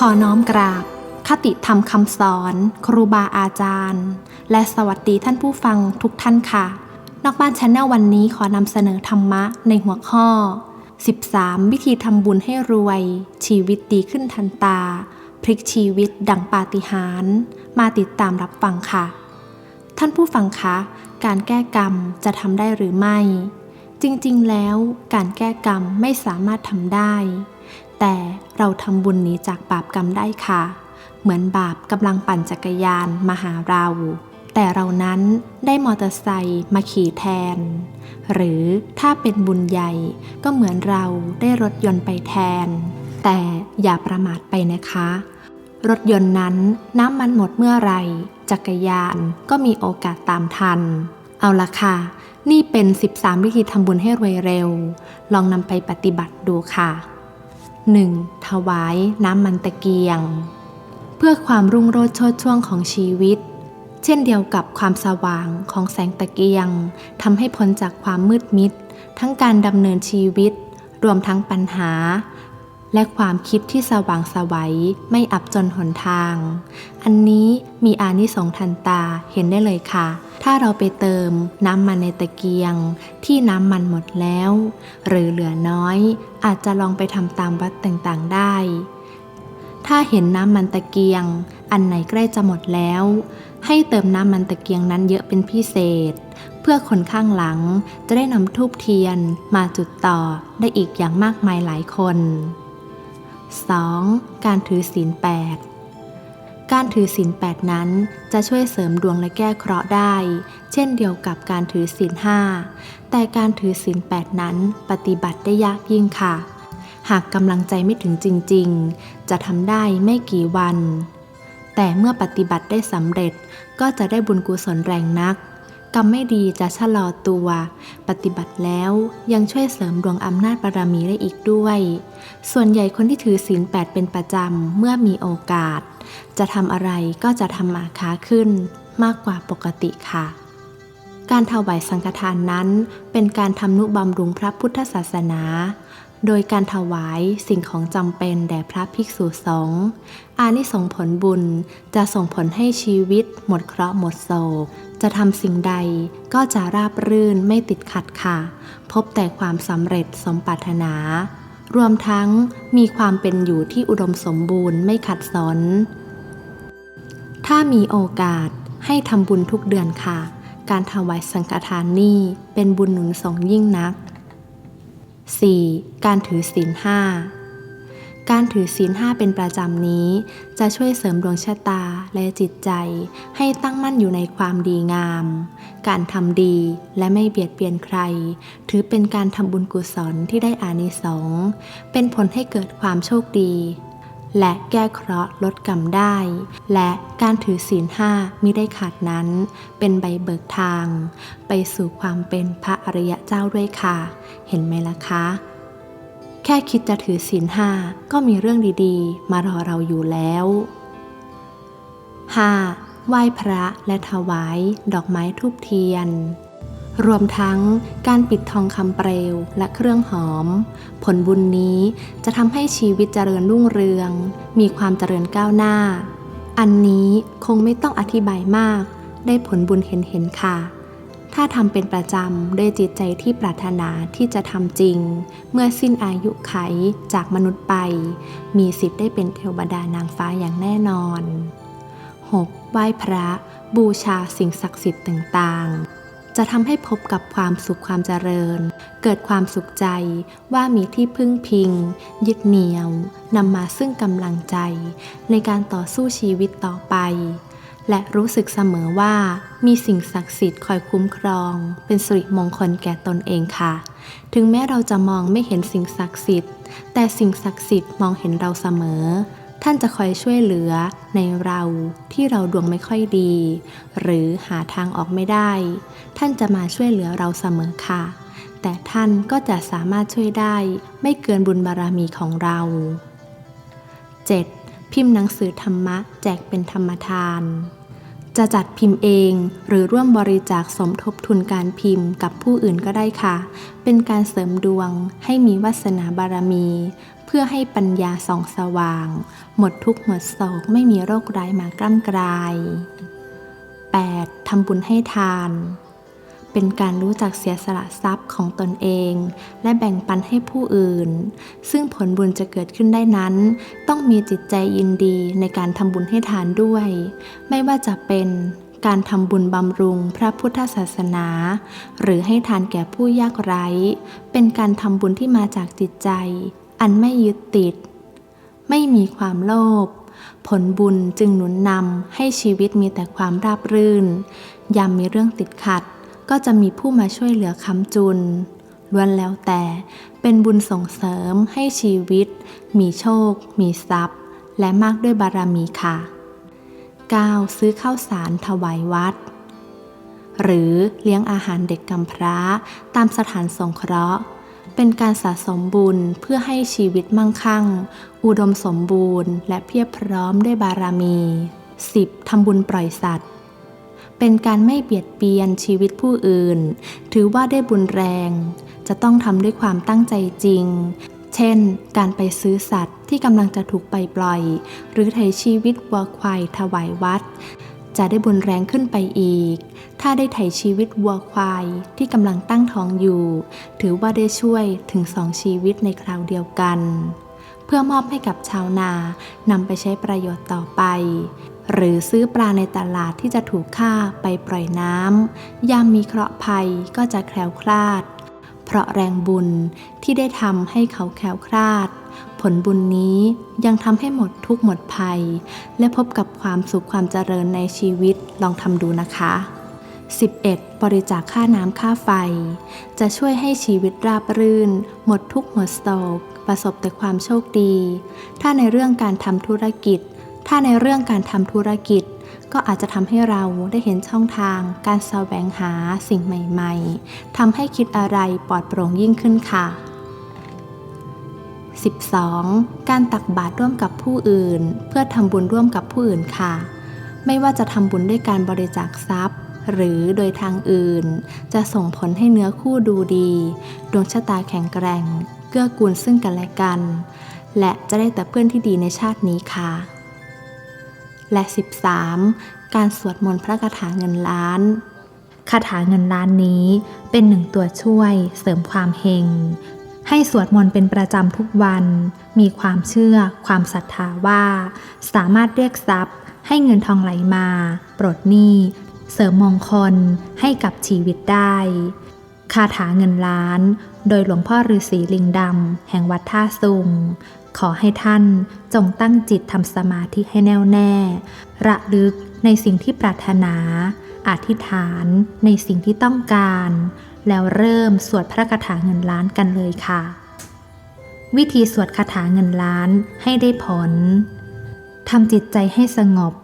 ขอน้อมกราบ คติธรรมคำสอน ครูบาอาจารย์ และสวัสดีท่านผู้ฟังทุกท่านค่ะ นอกบ้านชาแนลวันนี้ขอนำเสนอธรรมะในหัวข้อ 13 วิธีทำบุญให้รวย ชีวิตดีขึ้นทันตา พลิกชีวิตดังปาฏิหาริย์มาติดตามรับฟังค่ะ ท่านผู้ฟังคะ การแก้กรรมจะทำได้หรือไม่ จริงๆ แล้วการแก้กรรมไม่สามารถทำได้ แต่เราทำบุญหนีจากบาปกรรมได้ค่ะ เหมือนบาปกำลังปั่นจักรยานมาหาเรา แต่เรานั้นได้มอเตอร์ไซค์มาขี่แทน หรือถ้าเป็นบุญใหญ่ก็เหมือนเราได้รถยนต์ไปแทน แต่อย่าประมาทไปนะคะ รถยนต์นั้นน้ำมันหมดเมื่อไรจักรยานก็มีโอกาสตามทัน เอาละค่ะ นี่เป็น 13 วิธีทำบุญให้รวยเร็ว ลองนำไปปฏิบัติดูค่ะ 1. ถวายน้ำมันตะเกียง เพื่อความรุ่งโรจน์โชดช่วงของชีวิต เช่นเดียวกับความสว่างของแสงตะเกียงทำให้พ้นจากความมืดมิด ทั้งการดำเนินชีวิต รวมทั้งปัญหา และความคิดที่สว่างสวัยไม่อับจนหนทาง อันนี้มีอานิสงส์ทันตาเห็นได้เลยค่ะ ถ้าเราไปเติมน้ำมันในตะเกียง ที่น้ำมันหมดแล้ว หรือเหลือน้อย อาจจะลองไปทำตามวัดต่างๆได้ ถ้าเห็นน้ำมันตะเกียง อันไหนใกล้จะหมดแล้ว ให้เติมน้ำมันตะเกียงนั้นเยอะเป็นพิเศษ เพื่อคนข้างหลังจะได้นำทูบเทียนมาจุดต่อได้อีกอย่างมากมายหลายคน 2. การถือศีล8การถือศีล8นั้นจะช่วยเสริมดวงและแก้เคราะห์ได้ เช่นเดียวกับการถือศีล5แต่การถือศีล8นั้นปฏิบัติได้ยากยิ่งค่ะ หากกำลังใจไม่ถึงจริง ๆ จะทำได้ไม่กี่วัน แต่เมื่อปฏิบัติได้สำเร็จก็จะได้บุญกุศลแรงนัก กรรมไม่ดีจะชะลอตัว ปฏิบัติแล้วยังช่วยเสริมดวงอำนาจบารมีได้อีกด้วย ส่วนใหญ่คนที่ถือศีลแปดเป็นประจำเมื่อมีโอกาส จะทำอะไรก็จะทำมาค้าขึ้นมากกว่าปกติค่ะ การถวายสังฆทานนั้นเป็นการทำนุบำรุงพระพุทธศาสนา โดยการถวายสิ่งของจำเป็นแด่พระภิกษุสงฆ์อานิสงส์ผลบุญจะส่งผลให้ชีวิตหมดเคราะห์หมดโศก จะทำสิ่งใดก็จะราบรื่นไม่ติดขัดค่ะ พบแต่ความสำเร็จสมปรารถนา รวมทั้งมีความเป็นอยู่ที่อุดมสมบูรณ์ไม่ขัดสน ถ้ามีโอกาสให้ทำบุญทุกเดือนค่ะ การถวายสังฆทานนี่เป็นบุญหนุนส่งยิ่งนัก 4. การถือศีลห้า การถือศีลห้าเป็นประจำนี้ จะช่วยเสริมดวงชะตาและจิตใจ ให้ตั้งมั่นอยู่ในความดีงาม การทำดีและไม่เบียดเบียนใคร ถือเป็นการทำบุญกุศลที่ได้อานิสงส์เป็นผลให้เกิดความโชคดี และแก้เคราะห์ลดกรรมได้ และการถือศีลห้ามิได้ขาดนั้น เป็นใบเบิกทาง ไปสู่ความเป็นพระอริยเจ้าด้วยค่ะ เห็นไหมล่ะคะ แค่คิดจะถือศีลห้าก็มีเรื่องดีๆ มารอเราอยู่แล้ว 5. ไหว้พระและถวายดอกไม้ทูบเทียน รวมทั้งการปิดทองคำเปลวและเครื่องหอม ผลบุญนี้จะทำให้ชีวิตเจริญรุ่งเรือง มีความเจริญก้าวหน้า อันนี้คงไม่ต้องอธิบายมาก ได้ผลบุญเห็นเห็นๆค่ะ ถ้าทำเป็นประจำด้วยจิตใจที่ปรารถนาที่จะทำจริง เมื่อสิ้นอายุไขจากมนุษย์ไป มีสิทธิ์ได้เป็นเทวดานางฟ้าอย่างแน่นอน 6. ไหว้พระบูชาสิ่งศักดิ์สิทธิ์ต่างๆ จะทำให้พบกับความสุขความเจริญ เกิดความสุขใจว่ามีที่พึ่งพิง ยึดเหนี่ยวนำมาซึ่งกำลังใจ ในการต่อสู้ชีวิตต่อไป และรู้สึกเสมอว่า มีสิ่งศักดิ์สิทธิ์คอยคุ้มครอง เป็นสิริมงคลแก่ตนเองค่ะ ถึงแม้เราจะมองไม่เห็นสิ่งศักดิ์สิทธิ์ แต่สิ่งศักดิ์สิทธิ์มองเห็นเราเสมอ ท่านจะคอยช่วยเหลือในเราที่เราดวงไม่ค่อยดี หรือหาทางออกไม่ได้ ท่านจะมาช่วยเหลือเราเสมอค่ะ แต่ท่านก็จะสามารถช่วยได้ ไม่เกินบุญบารมีของเรา 7. พิมพ์หนังสือธรรมะแจกเป็นธรรมทาน จะจัดพิมพ์เอง หรือร่วมบริจาคสมทบทุนการพิมพ์กับผู้อื่นก็ได้ค่ะ เป็นการเสริมดวงให้มีวาสนาบารมี เพื่อให้ปัญญาส่องสว่าง หมดทุกข์หมดโศกไม่มีโรคร้ายมากล้ำกลาย 8. ทำบุญให้ทาน เป็นการรู้จักเสียสละทรัพย์ของตนเอง และแบ่งปันให้ผู้อื่น ซึ่งผลบุญจะเกิดขึ้นได้นั้น ต้องมีจิตใจยินดีในการทำบุญให้ทานด้วย ไม่ว่าจะเป็นการทำบุญบำรุงพระพุทธศาสนา หรือให้ทานแก่ผู้ยากไร้ เป็นการทำบุญที่มาจากจิตใจ อันไม่ยึดติด ไม่มีความโลภผลบุญจึงหนุนนำให้ชีวิตมีแต่ความราบรื่นยามมีเรื่องติดขัด ก็จะมีผู้มาช่วยเหลือค้ำจุนล้วนแล้วแต่เป็นบุญส่งเสริมให้ชีวิต มีโชค มีทรัพย์ และมากด้วยบารมีค่ะ 9. ซื้อข้าวสารถวายวัด หรือเลี้ยงอาหารเด็กกำพร้าตามสถานสงเคราะห์ เป็นการสะสมบุญเพื่อให้ชีวิตมั่งคั่ง อุดมสมบูรณ์ และเพียบพร้อมด้วยบารมี 10. ทำบุญปล่อยสัตว์ เป็นการไม่เบียดเบียนชีวิตผู้อื่น ถือว่าได้บุญแรง จะต้องทำด้วยความตั้งใจจริง เช่น การไปซื้อสัตว์ที่กำลังจะถูกไปปล่อย หรือไถ่ชีวิตวัวควายถวายวัด จะได้บุญแรงขึ้นไปอีก ถ้าได้ไถ่ชีวิตวัวควายที่กำลังตั้งท้องอยู่ ถือว่าได้ช่วยถึงสองชีวิตในคราวเดียวกัน เพื่อมอบให้กับชาวนานำไปใช้ประโยชน์ต่อไป หรือซื้อปลาในตลาดที่จะถูกฆ่าไปปล่อยน้ำยามมีเคราะห์ภัยก็จะแคล้วคลาด เพราะแรงบุญที่ได้ทำให้เขาแคล้วคลาด ผลบุญนี้ยังทำให้หมดทุกข์หมดภัย และพบกับความสุขความเจริญในชีวิตลองทำดูนะคะ 11. บริจาคค่าน้ำค่าไฟ จะช่วยให้ชีวิตราบรื่น หมดทุกข์หมดโศกประสบแต่ความโชคดี ถ้าในเรื่องการทำธุรกิจ ถ้าในเรื่องการทำธุรกิจ ก็อาจจะทำให้เราได้เห็นช่องทาง การแสวงหาสิ่งใหม่ๆทำให้คิดอะไรปลอดโปร่งยิ่งขึ้นค่ะ 12. การตักบาตรร่วมกับผู้อื่น เพื่อทำบุญร่วมกับผู้อื่นค่ะ ไม่ว่าจะทำบุญด้วยการบริจาคทรัพย์หรือโดยทางอื่น จะส่งผลให้เนื้อคู่ดูดี ดวงชะตาแข็งแกร่ง เกื้อกูลซึ่งกันและกัน และจะได้แต่เพื่อนที่ดีในชาตินี้ค่ะ และ 13. การสวดมนต์พระคาถาเงินล้านคาถาเงินล้านนี้เป็นหนึ่งตัวช่วยเสริมความเฮง ให้สวดมนต์เป็นประจำทุกวัน มีความเชื่อ ความศรัทธาว่า สามารถเรียกทรัพย์ ให้เงินทองไหลมา ปลดหนี้ เสริมมงคลให้กับชีวิตได้คาถาเงินล้าน โดยหลวงพ่อฤาษีลิงดำแห่งวัดท่าซุง ขอให้ท่านจงตั้งจิตทำสมาธิให้แน่วแน่ ระลึกในสิ่งที่ปรารถนา อธิษฐานในสิ่งที่ต้องการ แล้วเริ่มสวดพระคาถาเงินล้านกันเลยค่ะ วิธีสวดคาถาเงินล้านให้ได้ผลทำจิตใจให้สงบ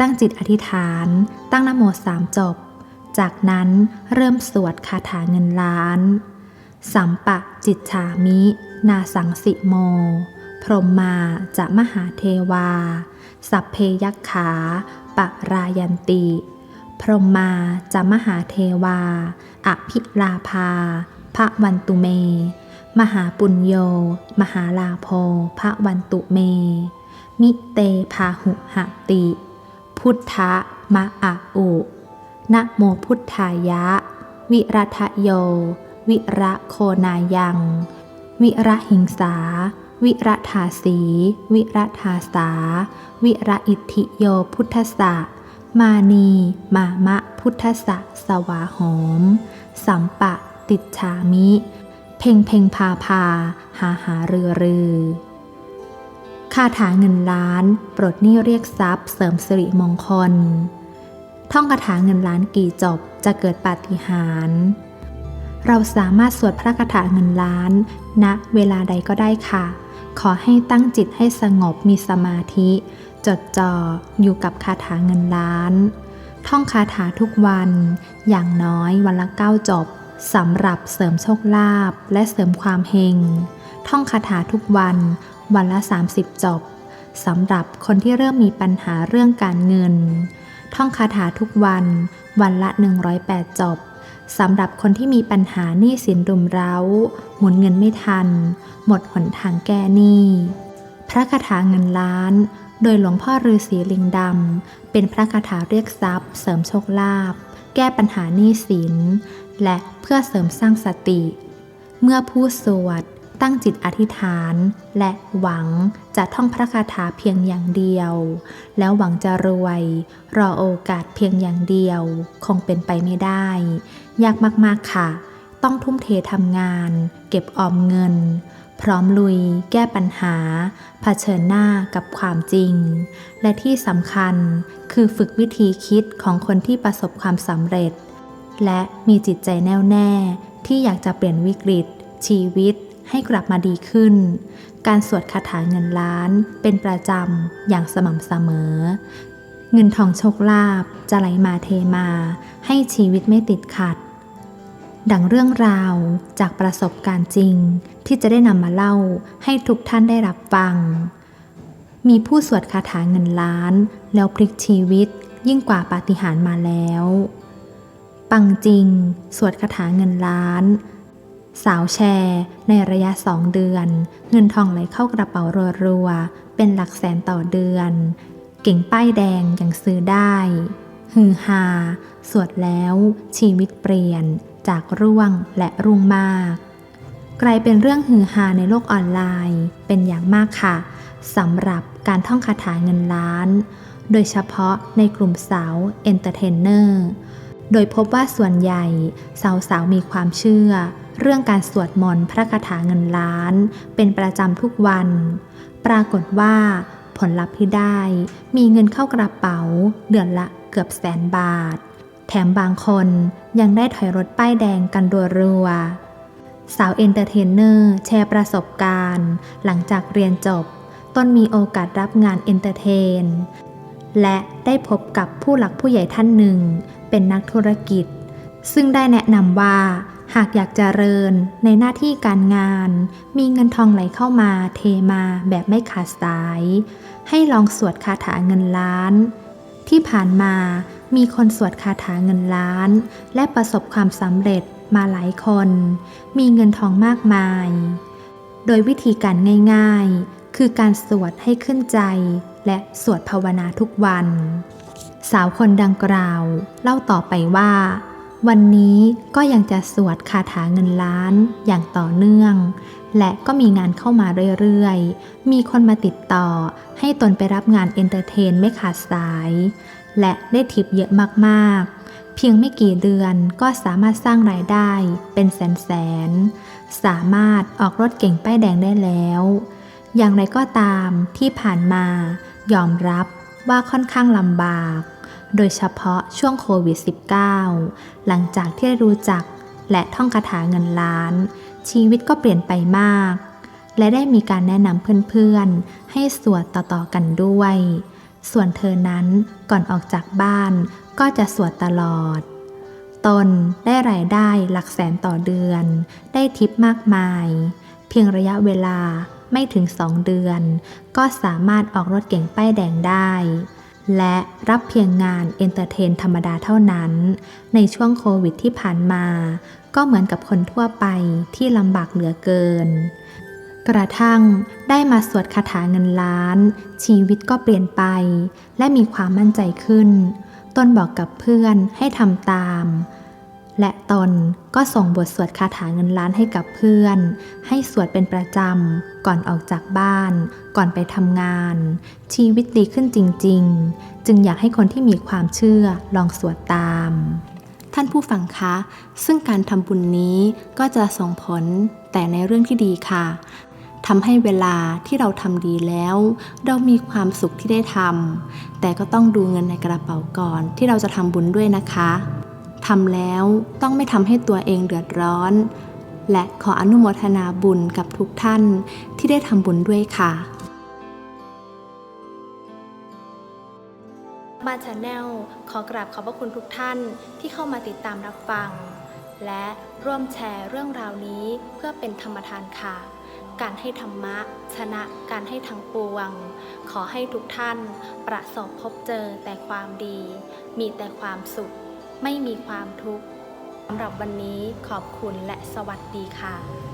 ตั้งจิตอธิษฐาน ตั้งนโมสามจบ จากนั้นเริ่มสวดคาถาเงินล้าน สัมปะจิตฉามิ นาสังสิโม พรหมมาจะมหาเทวา สัพเพยักขาปรายันติ พรหมมาจะมหาเทวา อภิลาภาพระวันตุเม มหาปุญโย มหาลาโพพระวันตุเม มิเตพาหุหติ พุทธะมะอะอุนะโมพุทธายะ วิรัทโย วิระโคนายัง วิระหิงสา วิระธาสี วิระธาสา วิระอิทธิโยพุทธสะ มานี มามะพุทธสะสวาหอมสัมปะติดฉามิ เพ่งเพ่งพาพา หาหาเรือรือคาถาเงินล้าน ปลดหนี้เรียกทรัพย์เสริมสิริมงคล ท่องคาถาเงินล้านกี่จบจะเกิดปาฏิหาริย์เราสามารถสวดพระคาถาเงินล้านณเวลาใดก็ได้ค่ะ ขอให้ตั้งจิตให้สงบมีสมาธิ จดจ่ออยู่กับคาถาเงินล้าน ท่องคาถาทุกวัน อย่างน้อยวันละเก้าจบสำหรับเสริมโชคลาภและเสริมความเฮง ท่องคาถาทุกวัน วันละ 30 จบสำหรับคนที่เริ่มมีปัญหาเรื่องการเงิน ท่องคาถาทุกวัน วันละ 108 จบ สำหรับคนที่มีปัญหาหนี้สินรุมเร้า หมุนเงินไม่ทัน หมดหนทางแก้หนี้ พระคาถาเงินล้าน โดยหลวงพ่อฤาษีลิงดำ เป็นพระคาถาเรียกทรัพย์ เสริมโชคลาภ แก้ปัญหาหนี้สิน และเพื่อเสริมสร้างสติ เมื่อผู้สวด ตั้งจิตอธิษฐาน และหวังจะท่องพระคาถาเพียงอย่างเดียว แล้วหวังจะรวย รอโอกาสเพียงอย่างเดียว คงเป็นไปไม่ได้ ยากมากๆค่ะ ต้องทุ่มเททำงาน เก็บออมเงิน พร้อมลุย แก้ปัญหา เผชิญหน้ากับความจริง และที่สำคัญคือฝึกวิธีคิดของคนที่ประสบความสำเร็จ และมีจิตใจแน่วแน่ที่อยากจะเปลี่ยนวิกฤต ชีวิต ให้กลับมาดีขึ้น การสวดคาถาเงินล้านเป็นประจำอย่างสม่ำเสมอ เงินทองโชคลาภจะไหลมาเทมา ให้ชีวิตไม่ติดขัด ดังเรื่องราวจากประสบการณ์จริงที่จะได้นำมาเล่าให้ทุกท่านได้รับฟัง มีผู้สวดคาถาเงินล้าน แล้วพลิกชีวิตยิ่งกว่าปาฏิหาริย์มาแล้ว ปังจริง สวดคาถาเงินล้าน สาวแชร์ในระยะสองเดือน เงินทองไหลเข้ากระเป๋ารัวๆ เป็นหลักแสนต่อเดือน เก่งป้ายแดงยังซื้อได้ ฮือฮา สวดแล้วชีวิตเปลี่ยนจากร่วงและรุ่งมาก กลายเป็นเรื่องฮือฮาในโลกออนไลน์เป็นอย่างมากค่ะสำหรับการท่องคาถาเงินล้าน โดยเฉพาะในกลุ่มสาวเอนเตอร์เทนเนอร์ โดยพบว่าส่วนใหญ่ สาวๆมีความเชื่อ เรื่องการสวดมนต์พระคาถาเงินล้าน เป็นประจำทุกวัน ปรากฏว่า ผลลัพธ์ที่ได้มีเงินเข้ากระเป๋า เดือนละเกือบแสนบาท แถมบางคนยังได้ถอยรถป้ายแดงกันรัวสาวเอนเตอร์เทนเนอร์แชร์ประสบการณ์ หลังจากเรียนจบ ต้นมีโอกาสรับงานเอนเตอร์เทน และได้พบกับผู้หลักผู้ใหญ่ท่านหนึ่ง เป็นนักธุรกิจ ซึ่งได้แนะนำว่า หากอยากจเจริญในหน้าที่การงาน มีเงินทองไหลเข้ามาเทมาแบบไม่ขาดสาย ให้ลองสวดคาถาเงินล้าน ที่ผ่านมามีคนสวดคาถาเงินล้าน และประสบความสำเร็จมาหลายคน มีเงินทองมากมาย โดยวิธีการง่ายๆ คือการสวดให้ขึ้นใจ และสวดภาวนาทุกวัน สาวคนดังกล่าว เล่าต่อไปว่า วันนี้ก็ยังจะสวดคาถาเงินล้านอย่างต่อเนื่อง และก็มีงานเข้ามาเรื่อยๆ มีคนมาติดต่อให้ตนไปรับงานเอนเตอร์เทนไม่ขาดสาย และได้ทิปเยอะมากๆ เพียงไม่กี่เดือนก็สามารถสร้างรายได้เป็นแสนๆ สามารถออกรถเก่งป้ายแดงได้แล้ว อย่างไรก็ตามที่ผ่านมายอมรับว่าค่อนข้างลำบาก โดยเฉพาะช่วงโควิด -19 หลังจากที่ได้รู้จักและท่องคาถาเงินล้าน ชีวิตก็เปลี่ยนไปมาก และได้มีการแนะนำเพื่อนๆ ให้สวดต่อๆกันด้วย ส่วนเธอนั้นก่อนออกจากบ้านก็จะสวดตลอด ตนได้รายได้หลักแสนต่อเดือน ได้ทิปมากมาย เพียงระยะเวลาไม่ถึง2เดือน ก็สามารถออกรถเก่งป้ายแดงได้ และรับเพียงงานเอนเตอร์เทนธรรมดาเท่านั้น ในช่วงโควิดที่ผ่านมา ก็เหมือนกับคนทั่วไปที่ลำบากเหลือเกิน กระทั่งได้มาสวดคาถาเงินล้าน ชีวิตก็เปลี่ยนไป และมีความมั่นใจขึ้น ต้นบอกกับเพื่อนให้ทำตาม และตนก็ส่งบทสวดคาถาเงินล้านให้กับเพื่อน ให้สวดเป็นประจำ ก่อนออกจากบ้าน ก่อนไปทำงาน ชีวิตดีขึ้นจริง ๆ จึงอยากให้คนที่มีความเชื่อลองสวดตาม ท่านผู้ฟังคะ ซึ่งการทำบุญนี้ก็จะส่งผลแต่ในเรื่องที่ดีค่ะทำให้เวลาที่เราทำดีแล้ว เรามีความสุขที่ได้ทำแต่ก็ต้องดูเงินในกระเป๋าก่อนที่เราจะทำบุญด้วยนะคะ ทำแล้วต้องไม่ทำให้ตัวเองเดือดร้อน และขออนุโมทนาบุญกับทุกท่านที่ได้ทำบุญด้วยค่ะบานชาแนลขอกราบขอบพระคุณทุกท่านที่เข้ามาติดตามรับฟัง และร่วมแชร์เรื่องราวนี้เพื่อเป็นธรรมทานค่ะ การให้ธรรมะ ชนะการให้ทั้งปวง ขอให้ทุกท่านประสบพบเจอแต่ความดี มีแต่ความสุข ไม่มีความทุกข์สำหรับวันนี้ขอบคุณและสวัสดีค่ะ